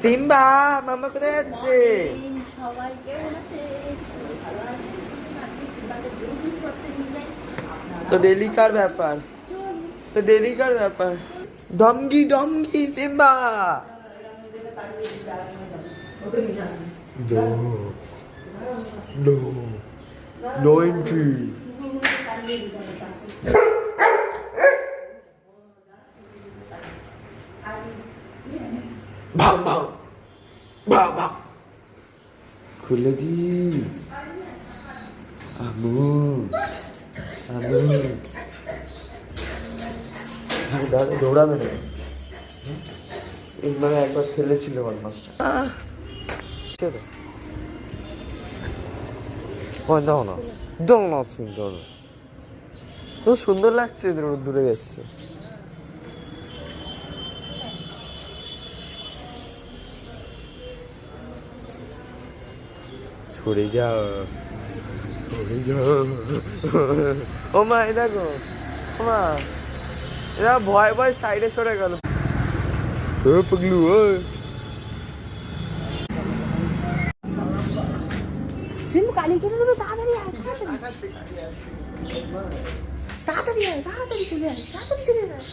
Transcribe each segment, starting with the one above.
Simba, মামা কোথায় যাচ্ছে তো ডেলি কার ব্যাপার তো ডেলি কার ব্যাপার ডঙ্গি ডঙ্গি সিম্বা No. No. No entry. ভাং ভাং ভাং ভাং খুলে দি। আমু আমু দৌড়াবে না। এইভাবে একবার ফেলেছিল বদমাসটা। ওই দাও না। দাও না, তুমি ধরো তো সুন্দর লাগছে দূরে এসছে সরে যাও। সরে যাও। ও মা, এই দেখো। ও মা, এরা ভয় ভয় সাইডে সরে গেল। ও পগলু ওই সিম্বু কালি কেটে দেবে, তাড়াতাড়ি আয় তাড়াতাড়ি। আয়, তাড়াতাড়ি চলে আয়, তাড়াতাড়ি চলে আয়।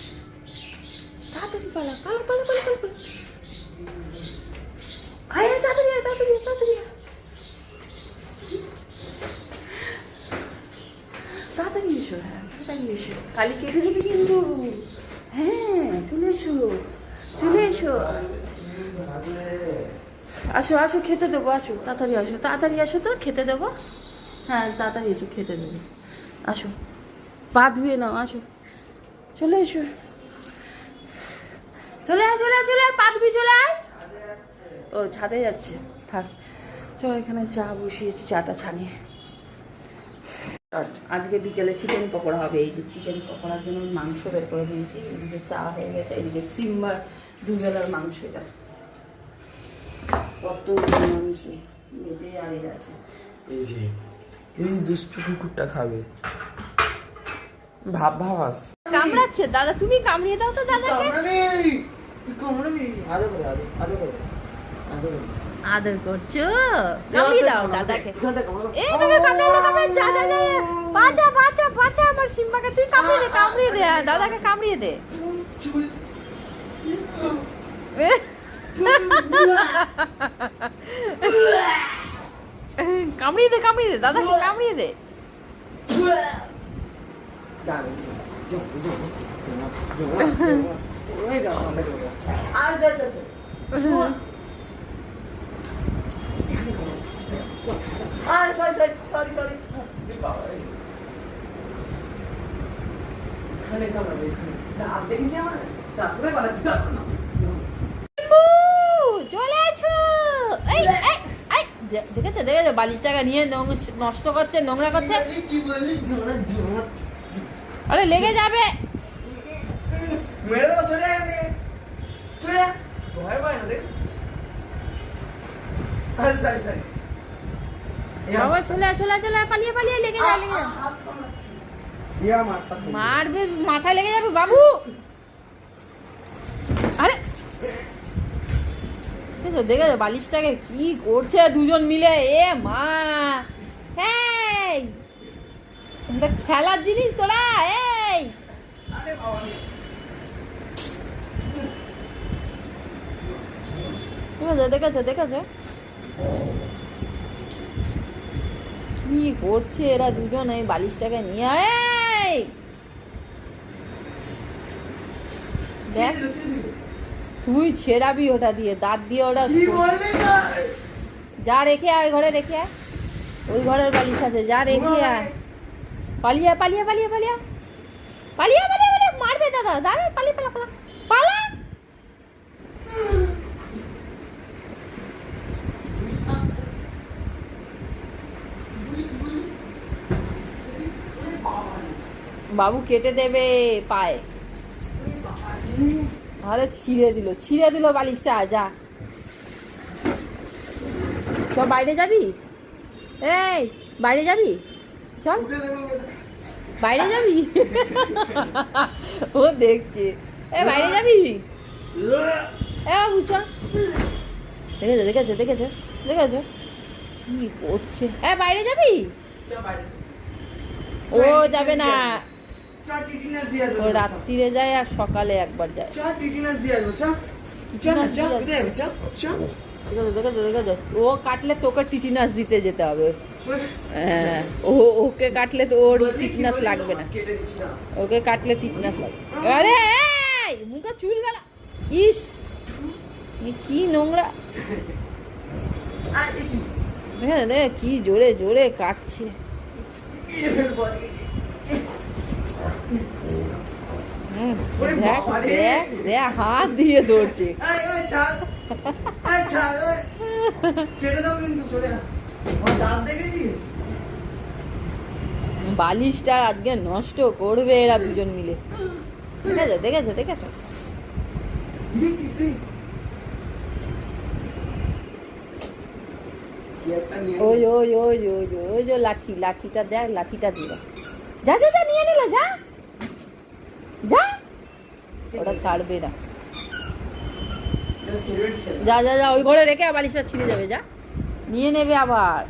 তাড়াতাড়ি পালা পালা পালা পালা পালা আয় আয়, তাড়াতাড়ি আয় তাড়াতাড়ি আয়, তাড়াতাড়ি আয় তাড়াতাড়ি এসো হ্যাঁ তাড়াতাড়ি এসো কালি কেটে দেবে কিন্তু। হ্যাঁ চলে এসো চলে এসো। আসো আসো, খেতে দেবো, আসো। তাড়াতাড়ি আসো তাড়াতাড়ি আসো তো, খেতে দেবো। হ্যাঁ তাড়াতাড়ি এসো, খেতে দেবো। আসো, পা ধুয়ে নাও, আসো। চলে এসো। চলে আয়, চলে চলে পা ধুবি, চলে আয়। ও, ছাদে যাচ্ছে। থাক, চল এখানে চা বসিয়েছি, চাটা ছানিয়ে আজকে বিকেলে চিকেন পকোড়া হবে। এই যে চিকেন পকোড়ার জন্য মাংস বের করে দিয়েছি। এদিকে চা হয়ে গেছে এদিকে সিম্বার দুবেলার মাংস এটা। কত মাংস এই যে এই দুষ্টু কুকুরটা খাবে। ভাব ভাব কামড়াচ্ছে। দাদা তুমি কামড়িয়ে দাও তো দাদাকে। কামড়াবি। কামড়াবি। আদে করে আদে আদে করে আদে করে। আদর করছ? কামড়িয়ে দাও দাদাকে। এই দেখো কামড়ে কামড়ে যা যা যা। বাঁচা বাঁচা বাঁচা আমার সিম্বাকে। তুই কামড়িয়ে দে কামড়িয়ে দে আর দাদাকে কামড়িয়ে দে। কামড়িয়ে দে কামড়িয়ে দে দাদাকে কামড়িয়ে দে। বু, চলে এসো এই এই এই দে- দেখেছ? দেখেছ? বালিশ টাকা নিয়ে নষ্ট করছে নোংরা করছে। আরে লেগে যাবে। সরে সরে। ভয় পায় না দেখ। আরে সাই সাই বাবা চলে চলে চলে পালিয়ে পালিয়ে লেগে যায় লেগে মারবে মাথায় লেগে যাবে বাবু। আরে। দেখেছ বালিশটাকে কি করছে দুজন মিলে। এ মা। এই খেলার জিনিস তোরা এই। দেখেছ দেখেছ দেখেছ? কি করছে এরা দুজন? এই বালিশটাকে নিয়ে এই! দেখ তুই ছেড়াবি ওটা দিয়ে দাঁত দিয়ে ওটা যা রেখে আয় ঘরে রেখে আয়। ওই ঘরের বালিশ আছে যা রেখে আয়। পালিয়ে আয়, পালিয়ে পালিয়ে পালিয়ে আয়। পালিয়ে পালিয়ে পালিয়ে মারবে দাদা দাঁড়া পালিয়ে পালা পালা। পালা। বাবু কেটে দেবে পায়ে। আরে ছিঁড়ে দিল ছিঁড়ে দিল বালিশটা, যা। সব বাইরে যাবি? এই, বাইরে যাবি? চল। বাইরে যাবি? ও দেখছে। এ, বাইরে যাবি? এ, বাবু, চল। দেখেছ দেখেছ দেখেছ দেখেছ? কি করছে? এ, বাইরে যাবি? ও যাবে না। ও রাত্রিরে যায় আর সকালে একবার যায়। ও কাটলে তোকে টিটিনাস দিতে যেতে হবে। হ্যাঁ ও ওকে কাটলে তো ওর টিটিনাস লাগবে না। ওকে কাটলে টিটনাস লাগবে। আরে মুখে চুল গেল। ইস কি নোংরা? দেখে দেখ কি জোরে জোরে কাটছে কেটে ফেলব আজকে। হুম, ওরে দেখ বাবা রে। দেখ দেখ হাত দিয়ে বালিশটা আজকে নষ্ট করবে এরা দুজন মিলে। দেখেছ দেখেছ দেখেছ? ওই ওই ওই ওই, ওই যে লাঠি লাঠিটা দেখ লাঠিটা দিয়ে যা যা যা নিয়ে নিল যা। যা। ওটা ছাড়বে না। যা যা যা, ওই ঘরে রেখে আবার বালিশটা ছিঁড়ে যাবে, যা। নিয়ে নেবে আবার।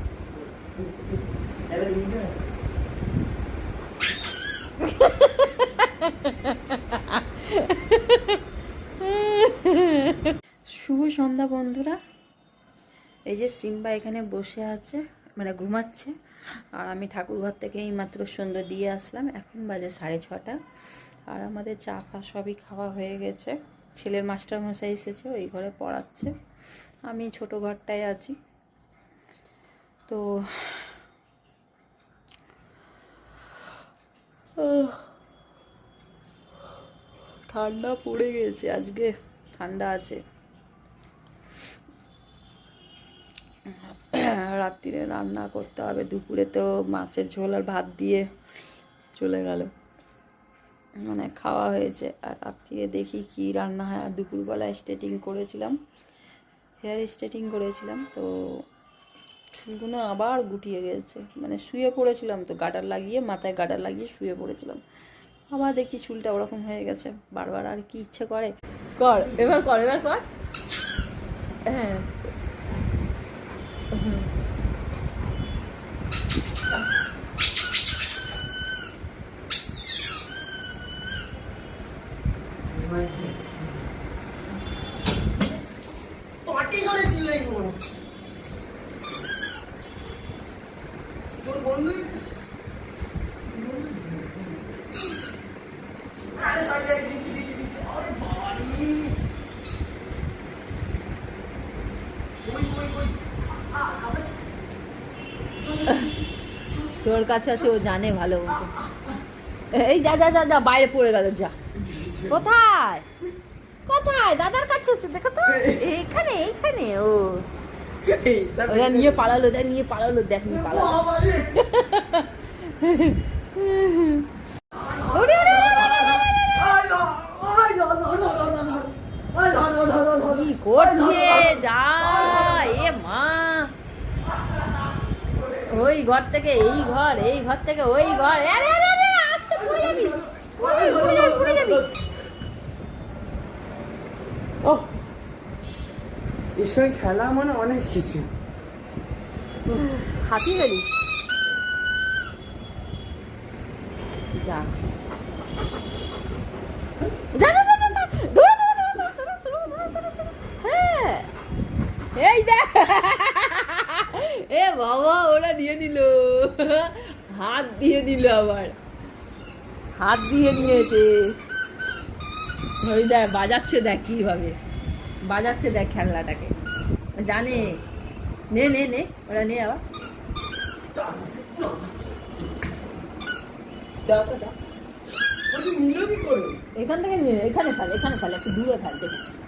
শুভ সন্ধ্যা, বন্ধুরা। এই যে সিম্বা এখানে বসে আছে মানে ঘুমাচ্ছে। আর আমি ঠাকুরঘর থেকে এই মাত্র সন্ধ্যা দিয়ে আসলাম। এখন বাজে সাড়ে ছটা। আর আমাদের চা ফা সবই খাওয়া হয়ে গেছে। ছেলের মাস্টার মশাই এসেছে, ওই ঘরে পড়াচ্ছে। আমি ছোট ঘরটায় আছি। তো ঠান্ডা পড়ে গেছে, আজকে ঠান্ডা আছে। রাত্রিরে রান্না করতে হবে, দুপুরে তো মাছের ঝোল আর ভাত দিয়ে চলে গেল। মানে খাওয়া হয়েছে। আর রাত্রিরে দেখি কি রান্না হয়। আর দুপুরবেলায় স্ট্রেটিং করেছিলাম। হেয়ার স্ট্রেটিং করেছিলাম। তো চুলগুলো আবার গুটিয়ে গেছে। মানে শুয়ে পড়েছিলাম তো গাডার লাগিয়ে, মাথায় গাডার লাগিয়ে শুয়ে পড়েছিলাম। আবার দেখছি চুলটা ওরকম হয়ে গেছে। বারবার আর কি ইচ্ছে করে? কর, এবার কর এবার কর। হ্যাঁ কাছে আছে, ও জানে ভালো এই যা যা যা যা, বাইরে পড়ে গেল, যা। কোথায়? কোথায়? দাদার কাছে আছে, দেখো তো। এখানে এইখানে ও। নিয়ে পালালো দেখ নিয়ে পালালো, দেখ, নিয়ে পালালো। কি করছে? যা, এ মা। ওই ঘর থেকে এই ঘর এই ঘর থেকে ওই ঘর। আরে আরে আরে আসতে পড়ে যাবি, পড়ে যাবি পড়ে যাবি। ও এর সঙ্গে খেলা মানে অনেক কিছু। হাতি গেলি। যা যা নিয়ে নিল হাত দিয়ে নিল আবার হাত দিয়ে নিয়েছে দেখ বাজাচ্ছে দেখ কীভাবে বাজাচ্ছে দেখ খেলনাটাকে জানে নে নে নে ওরা নে আবার এখান থেকে নিয়ে এখানে ফেল এখানে ফেল একটু দূরে ফেল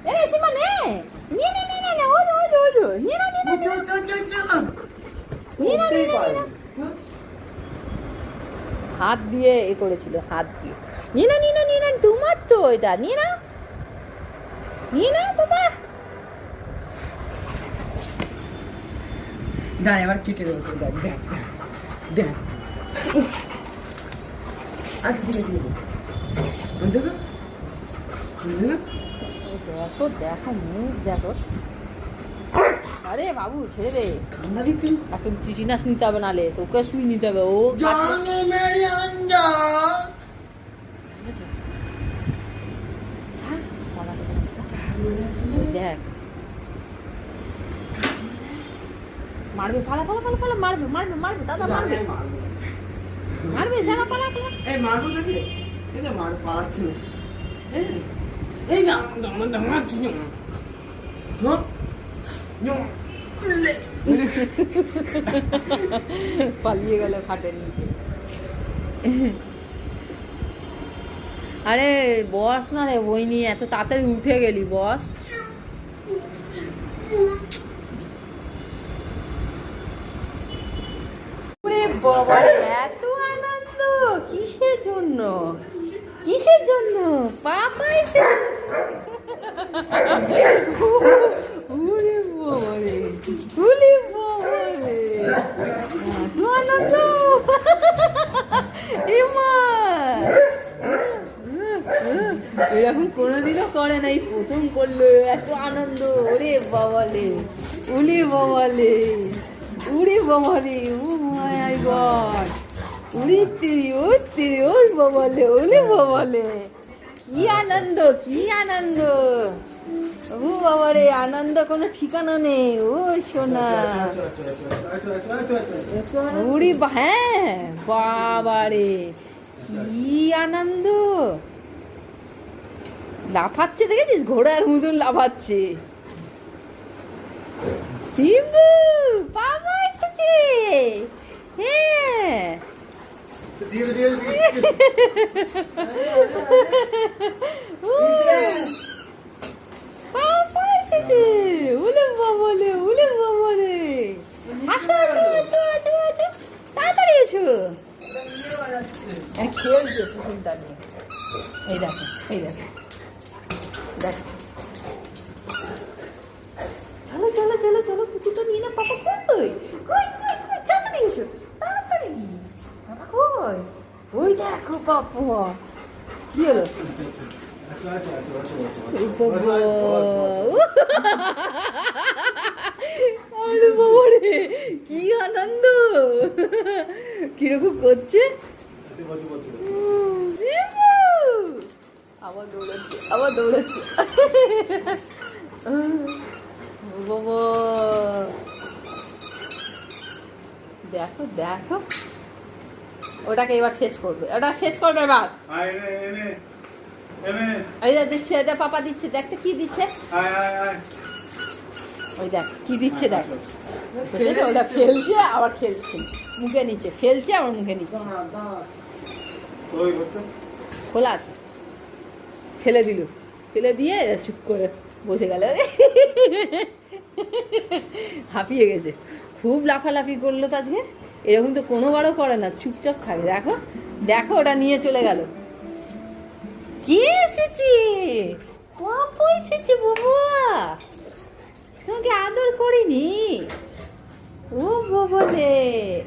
এ সীমা নে নে নে নে না নিয়ে না হাত দিয়ে এ করেছিল হাত দিয়ে। নিয়ে না নিয়ে না নিয়ে না তোমার তো এটা নিয়ে না নিয়ে না বাবা। না এবার কেটে দেবো দেখ দেখ দেখ দেখ। আচ্ছা ঠিক আছে দেখো দেখো মুখ দেখো। আরে বাবু ছেড়ে দে। ঠান্ডা দিচ্ছি তাকে চিচিনাস নিতে হবে নালে তোকে শুই নিতে হবে ও। দেখ। মারবে পালা পালা পালা পালা মারবে মারবে মারবে দাদা মারবে। মারবে। জানা পালা পালা। এই মারবো দেখে। এই যে মার পালাচ্ছে। এই, এই জানো হ্যাঁ জানো লে পালিয়ে গেল খাটের নিচে। আরে বস না রে, বই নিয়ে এত তাড়াতাড়ি উঠে গেলি, বস। এত আনন্দ! কিসের জন্য? কিসের জন্য? পাপা এসে ওরে রে এত আনন্দ এমা এরকম কোনোদিনও করে নাই, প্রথম করল, এত আনন্দ, ওরে বাবালে, উলি বাবালে, উড়ে বাবালে, ও মাই গড, উড়ি তিরি, ও তিরি, ওর বাবালে, ওলে বাবালে, কি আনন্দ কি আনন্দ। ও বাবারে আনন্দ কোনো ঠিকানা নেই। ও সোনা। উড়ি হ্যাঁ বাবারে কি আনন্দ। লাফাচ্ছে দেখেছিস? ঘোড়ার মতন লাফাচ্ছে। শিবু বাবা এসেছে। হ্যাঁ দিয়ে দিয়ে ও, বাবা এসেছে উলে বাবলে উলে বাবলে আসো আসো আসো আসো আসো তাড়াতাড়ি এসো হ্যাঁ, খেলছে পুতুলটা নিয়ে এই দেখো এই দেখো দেখো চলো চলো চলো চলো পুতুলটা নিয়ে না পাপা কই কই কই কই তাড়াতাড়ি এসো তাড়াতাড়ি বাবা কই ওই দেখো পাপু কি হলো এই বাবা। আরে বাবা রে কি আনন্দ কীরকম করছে জিমু! আবার দৌড়াচ্ছে বাবা দেখো দেখো। ওটাকে এবার শেষ করবে। ওটা শেষ করবে এবার। এই যে দিচ্ছে এটা পাপা দিচ্ছে দেখতে কি দিচ্ছে। ওই দেখ কি দিচ্ছে দেখ? ওটা ফেলছে আবার খেলছে মুখে নিচ্ছে ফেলছে আবার মুখে করতে খোলা আছে। ফেলে দিল। ফেলে দিয়ে চুপ করে বসে গেল। হাঁপিয়ে গেছে। খুব লাফালাফি করল তো আজকে। এরকম তো কোনোবারও করে না। চুপচাপ থাকে। দেখো দেখো, ওটা নিয়ে চলে গেল। কে এসেছে? পাপা এসেছে বাবা? তোমাকে আদর করিনি। ও রে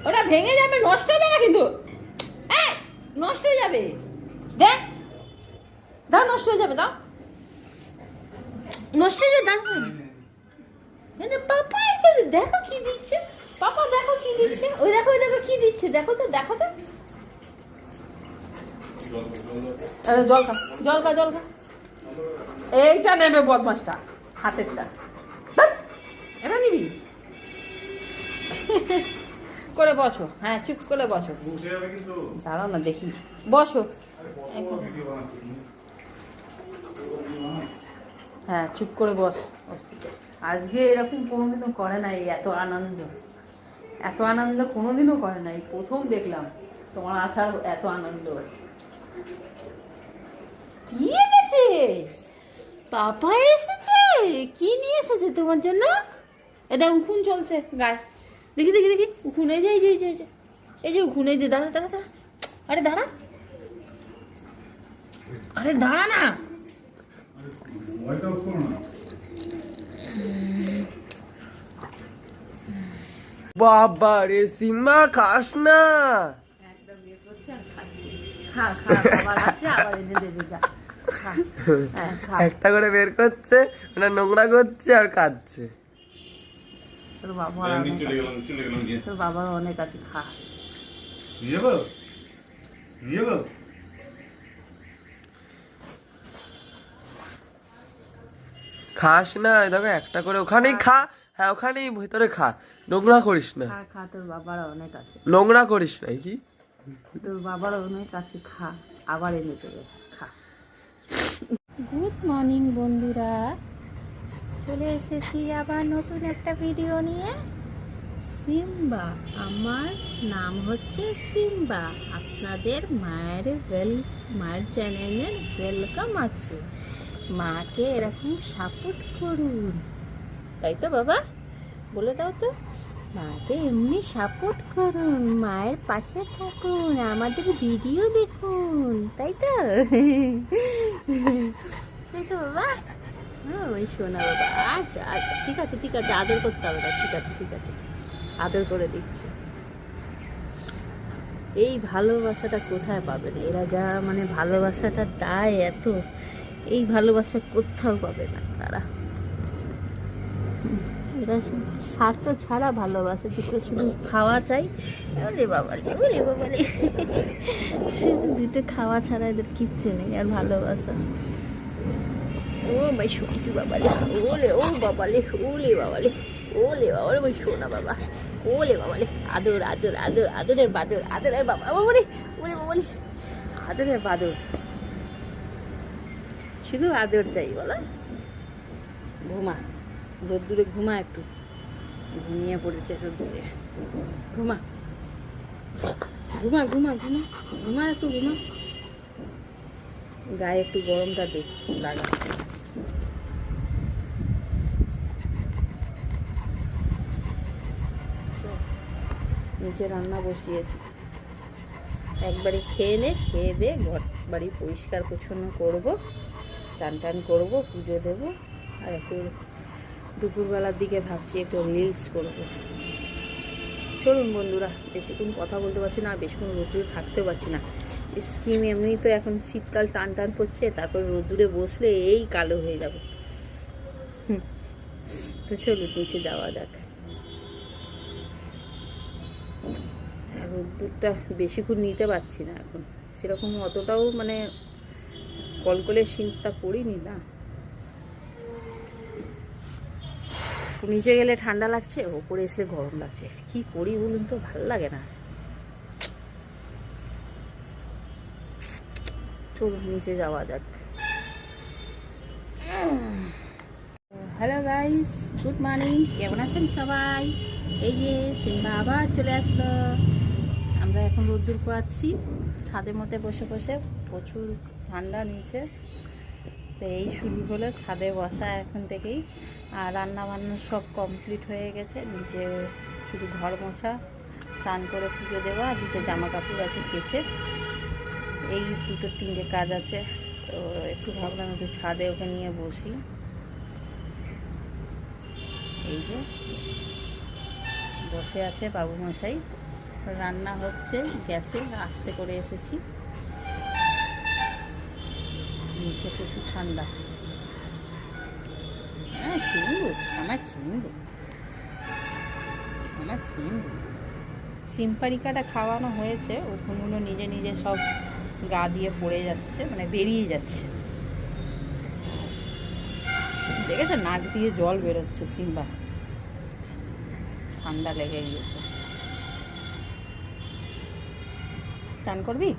ওটা ভেঙে যাবে, নষ্ট হয়ে যাবে কিন্তু। নষ্ট হয়ে যাবে। দেখ, দাও, নষ্ট হয়ে যাবে, দাও। নষ্ট হয়ে যাবে দাও কিন্তু পাপা এসে দেখো কি দিচ্ছে পাপা দেখো কি দিচ্ছে ওই দেখো ওই দেখো কি দিচ্ছে দেখো তো দেখো তো জল খা জল খা জল খা এইটা নেবে বদমাসটা হাতেরটা এটা নিবি করে বসো হ্যাঁ চুপ করে বসো দাঁড়াও না দেখি বসো আরে বড় ভিডিও বানাচ্ছি হ্যাঁ চুপ করে বস। আজকে এরকম কোনোদিনও করে নাই, এত আনন্দ। এত আনন্দ কোনোদিনও করে নাই, প্রথম দেখলাম তোমার আসার এত আনন্দ। কি এনেছে? পাপা এসেছে? কি নিয়ে এসেছে তোমার জন্য? এটা উখুন চলছে, গায়ে। দেখি দেখি দেখি, উখুন এই যে এই যে এই যে উখুন যে দাঁড়া দাঁড়া দাঁড়া আরে দাঁড়া। আরে দাঁড়া না মোবাইলটা অফ করো না বাবা রে সীমা খাস না। একদম ইয়ে করছে আর খাচ্ছে। খা খা আবার আছে আবার এনে দেবে যা। খা হ্যাঁ একটা করে বের করছে ওটা নোংরা করছে আর কাঁদছে। তোর বাবা চলে গেলাম চলে গেলাম তোর বাবার অনেক আছে খা। নিয়ে নিয়ে খাস না দেখো একটা করে ওখানেই খা। হ্যাঁ ওখানেই ভেতরে খা। নোংরা করিস না। খা খা তোর বাবার অনেক আছে। নোংরা করিস না কি? তোর বাবার অনেক আছে খা আবার এনে দেবে খা। গুড মর্নিং বন্ধুরা। চলে এসেছি আবার নতুন একটা ভিডিও নিয়ে। সিম্বা আমার নাম হচ্ছে সিম্বা। আপনাদের মায়ের ওয়েল মায়ের চ্যানেলের ওয়েলকাম আছে। মাকে এরকম সাপোর্ট করুন। তাই তো বাবা? বলে দাও তো। মাকে এমনি সাপোর্ট করুন, মায়ের পাশে থাকুন, আমাদের ভিডিও দেখুন, তাই তো? তাই তো বাবা? হ্যাঁ ওই শোনা বাবা আচ্ছা আচ্ছা ঠিক আছে ঠিক আছে, আদর করতে হবে না, ঠিক আছে ঠিক আছে, আদর করে দিচ্ছে। এই ভালোবাসাটা কোথায় পাবেন? এরা যা মানে ভালোবাসাটা দেয় এত। এই ভালোবাসা কোথাও পাবে না তারা। এরা স্বার্থ ছাড়া ভালোবাসে, দুটো শুধু খাওয়া চাই। ওরে বাবালে ওরে বাবালে শুধু দুটো খাওয়া ছাড়া এদের কিচ্ছু নেই আর ভালোবাসা। ও ভাই, সত্যি বাবালে ওলে, ও বাবা বাবালে ওলে বাবালে ওলে বাবালে ওই সোনা বাবা। ওলে বাবালে আদর আদর আদর, আদরের বাদর, আদরের বাবা বাবালে ওরে বাবালে আদরের বাদর। শুধু আদর চাই, বলো। ঘুমা রোদ্দুরে ঘুমা একটু। ঘুমিয়ে পড়েছে রোদ্দুরে ঘুমা। ঘুমা ঘুমা ঘুমা ঘুমা একটু, ঘুমা। গায়ে একটু গরমটা দেখ লাগা। নিচে রান্না বসিয়েছি। একবারে খেয়ে নে, খেয়ে দে, ঘর বাড়ি পরিষ্কার পরিচ্ছন্ন করব। চান টান করব, পুজো দেবো, আর একটু দুপুরবেলার দিকে ভাবছি একটু রিলস করব। চলুন বন্ধুরা, বেশিক্ষণ কথা বলতে পারছি না বেশিক্ষণ রোদ্দুরে থাকতে পারছি না। স্কিম এমনি তো এখন শীতকাল টান টান পড়ছে, তারপর রোদ্দুরে বসলে এই কালো হয়ে যাবে। তো চলুন, নিচে যাওয়া যাক। রোদ্দুরটা বেশিক্ষণ নিতে পারছি না এখন। সেরকম অতটাও মানে কলকলে শীতটা করিনি, না। নিচে গেলে ঠান্ডা লাগছে, ওপরে এসে গরম লাগছে। কি করি বলুন তো, ভালো লাগে না। চলুন, নিচে যাওয়া যাক। হ্যালো গাইস গুড মর্নিং কেমন আছেন সবাই? এই যে সিম্বা আবার চলে আসলো। আমরা এখন রোদ্দুর পোয়াচ্ছি ছাদের মধ্যে বসে বসে প্রচুর ঠান্ডা নিচে তো এই শুরু হলো ছাদে বসা এখন থেকেই। আর রান্না বান্না সব কমপ্লিট হয়ে গেছে। নিচে শুধু ঘর মোছা, চান করে পুজো দেওয়া দুটো জামা কাপড় আছে কেচে। এই দুটো তিনটে কাজ আছে। তো একটু ভাবলাম একটু ছাদে ওকে নিয়ে বসি। এই যে বসে আছে বাবু মশাই রান্না হচ্ছে, গ্যাসে আস্তে করে এসেছি। নিচে প্রচুর ঠান্ডা। হ্যাঁ চিনবো, আমার চিনবো। আমার চিনবো। সিম্পারিকাটা খাওয়ানো হয়েছে ওখানগুলো নিজে নিজে সব গা দিয়ে পড়ে যাচ্ছে মানে বেরিয়ে যাচ্ছে। দেখেছ, নাক দিয়ে জল বেরোচ্ছে সিম্বা। ঠান্ডা লেগে গিয়েছে। চান করবি?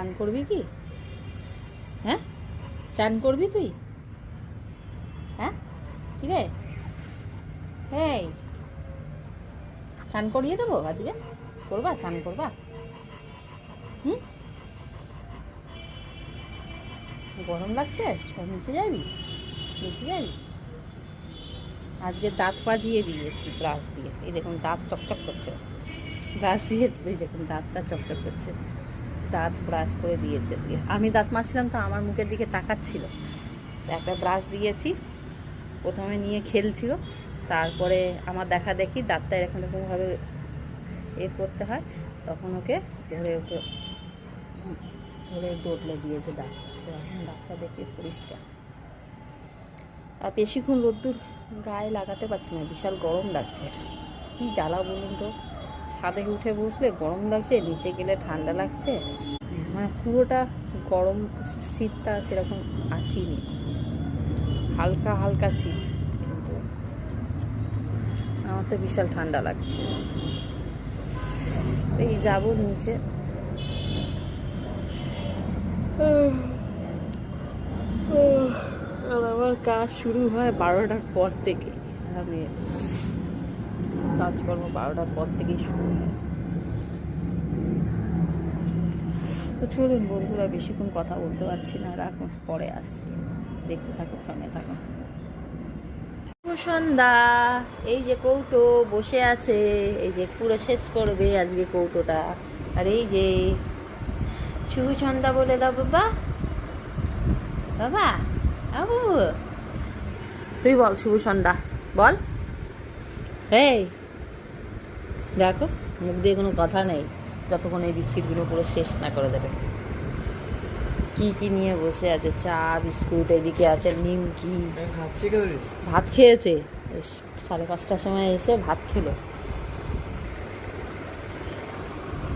চান করবি কি? হ্যাঁ? চান করবি তুই? হ্যাঁ? কি রে? এই চান করিয়ে দেবো আজকে করবা? চান করবা? হুম? গরম লাগছে? নিচে যাবি? নিচে যাবি? আজকে দাঁত পাজিয়ে দিয়েছি ব্রাশ দিয়ে। এই দেখুন দাঁত চকচক করছে। ব্রাশ দিয়ে এই দেখুন দাঁতটা চকচক করছে। দাঁত ব্রাশ করে দিয়েছে। দিয়ে আমি দাঁত মাজছিলাম তো আমার মুখের দিকে তাকাচ্ছিল। একটা ব্রাশ দিয়েছি, প্রথমে নিয়ে খেলছিল, তারপরে আমার দেখা দেখি দাঁতটা এরকম এরকমভাবে এ করতে হয়, তখন ওকে ধরে ওকে, ধরে ডটলে দিয়েছে তো এখন দাঁতটা দেখছি পরিষ্কার। আর বেশিক্ষণ রোদ্দুর গায়ে লাগাতে পারছি না, বিশাল গরম লাগছে। কি জ্বালা বলুন তো? ছাদে উঠে বসলে গরম লাগছে, নিচে গেলে ঠান্ডা লাগছে। মানে পুরোটা গরম শীতটা সেরকম আসেনি। হালকা হালকা শীত, কিন্তু আমার তো বিশাল ঠান্ডা লাগছে। এই যাব নিচে। আমার কাজ শুরু হয় বারোটার পর থেকে। আমি কাজকর্ম বারোটার পর থেকেই শুরু তো চলুন বন্ধুরা, বেশিক্ষণ কথা বলতে পারছি না রাখুন পরে আসছি। দেখতে থাকুন সঙ্গে থাকুন সন্ধ্যা। এই যে কৌটো বসে আছে, এই যে পুরো শেষ করবে আজকে কৌটোটা। আর এই যে শুভ সন্ধ্যা বলে দাও বাবা। বাবা, বাবু। তুই বল শুভ সন্ধ্যা, বল। এই দেখো মুখ দিয়ে কোনো কথা নেই। যতক্ষণ এই বিস্কিটগুলো পুরো শেষ না করে দেবে। কি কি নিয়ে বসে আছে? চা বিস্কুট এদিকে আছে নিমকি। ভাত খেয়েছে। সাড়ে পাঁচটার সময় এসে ভাত খেলো।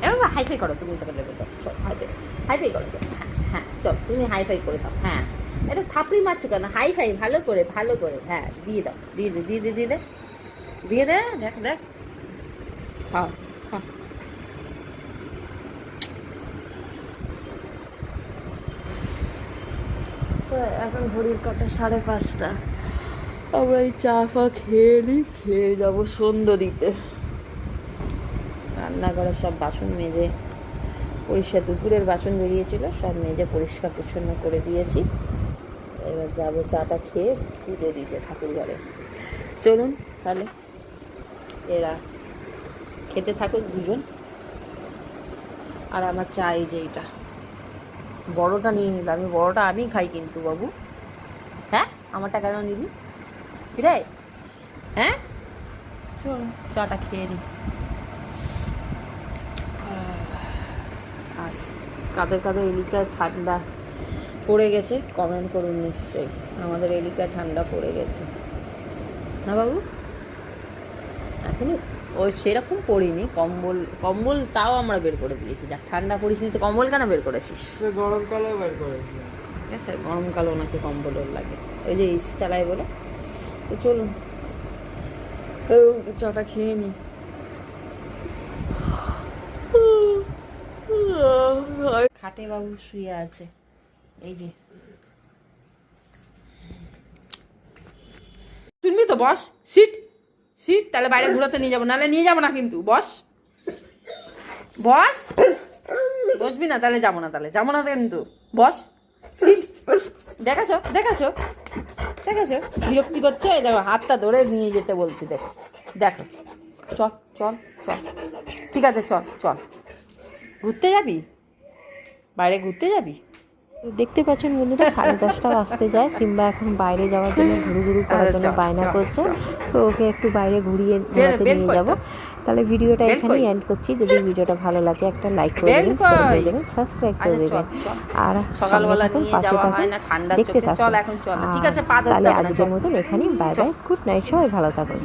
এবার হাইফাই করো তুমি তোকে দেবে তো। চল হাইফাই হাইফাই করো। চল হ্যাঁ হ্যাঁ চল তুমি হাইফাই করে দাও। হ্যাঁ এটা থাপড়ি মারছো কেন? হাইফাই ভালো করে ভালো করে হ্যাঁ দিয়ে দাও দিয়ে দে দিয়ে দে দিয়ে দে। দিয়ে দে দেখ দেখ। খাও খাও। তো এখন ঘড়ির কাটা সাড়ে পাঁচটা। আমরা এই চা ফা খেয়ে নিই খেয়ে যাব সন্ধ্যে দিতে রান্নাঘরের সব বাসন মেজে পরিষ্কার দুপুরের বাসন বেরিয়েছিল সব মেজে পরিষ্কার পরিচ্ছন্ন করে দিয়েছি। এবার যাব চাটা খেয়ে পুজো দিতে ঠাকুর ঘরে চলুন তাহলে এরা খেতে থাকুক দুজন। আর আমার চা এই যে এইটা। বড়টা নিয়ে নিল। আমি বড়টা আমি খাই কিন্তু বাবু। হ্যাঁ? আমারটা কেন নিবি কি রে হ্যাঁ? চল, চাটা খেয়ে নি। আস। কাদের কাদের এলিকায় ঠান্ডা পড়ে গেছে। কমেন্ট করুন নিশ্চয়ই। আমাদের এলিকায় ঠান্ডা পড়ে গেছে। না বাবু? এখনই ওই সেরকম পড়িনি কম্বল কম্বল তাও আমরা বের করে দিয়েছি। যাক ঠান্ডা পরিস্থিতিতে কম্বল কেন বের করেছিস? গরমকালে বের করে ঠিক আছে গরমকালে ওনাকে কম্বল ওর লাগে। ওই যে এসি চালায় বলে। তো চলুন। ও, চাটা খেয়ে নি। খাটে বাবু শুয়ে আছে। এই যে। শুনবি তো বস সিট। সিট তাহলে বাইরে ঘোরাতে নিয়ে যাব। নাহলে নিয়ে যাব না কিন্তু, বস। বস। বসবি না, তাহলে যাব না, তাহলে। যাব না কিন্তু, বস। সিট দেখাছো দেখাছো দেখাছো। বিরক্তি করছে? দেখো, হাতটা ধরে নিয়ে যেতে বলছি, দেখো। দেখো। চল চল চল। ঠিক আছে, চল চল। ঘুরতে যাবি? বাইরে ঘুরতে যাবি? তো দেখতে পাচ্ছেন বন্ধুরা সাড়ে দশটা বাজতে যায়। সিম্বা এখন বাইরে যাওয়ার জন্য ঘুরু ঘুরু করার আচ্ছা, জন্য বায়না চল, করছে। তো ওকে একটু বাইরে ঘুরিয়ে ঘোরাতে নিয়ে যাব। তাহলে ভিডিওটা এখানেই। এন্ড করছি। যদি ভিডিওটা ভালো লাগে একটা লাইক করে দেবেন শেয়ার করে। দেবেন সাবস্ক্রাইব করে আচ্ছা, দেবেন। আর সকালবেলা পাশে থাকুন, দেখতে থাকুন। তাহলে আজকের মতন এখানেই বাই বাই গুড নাইট সবাই ভালো থাকুন।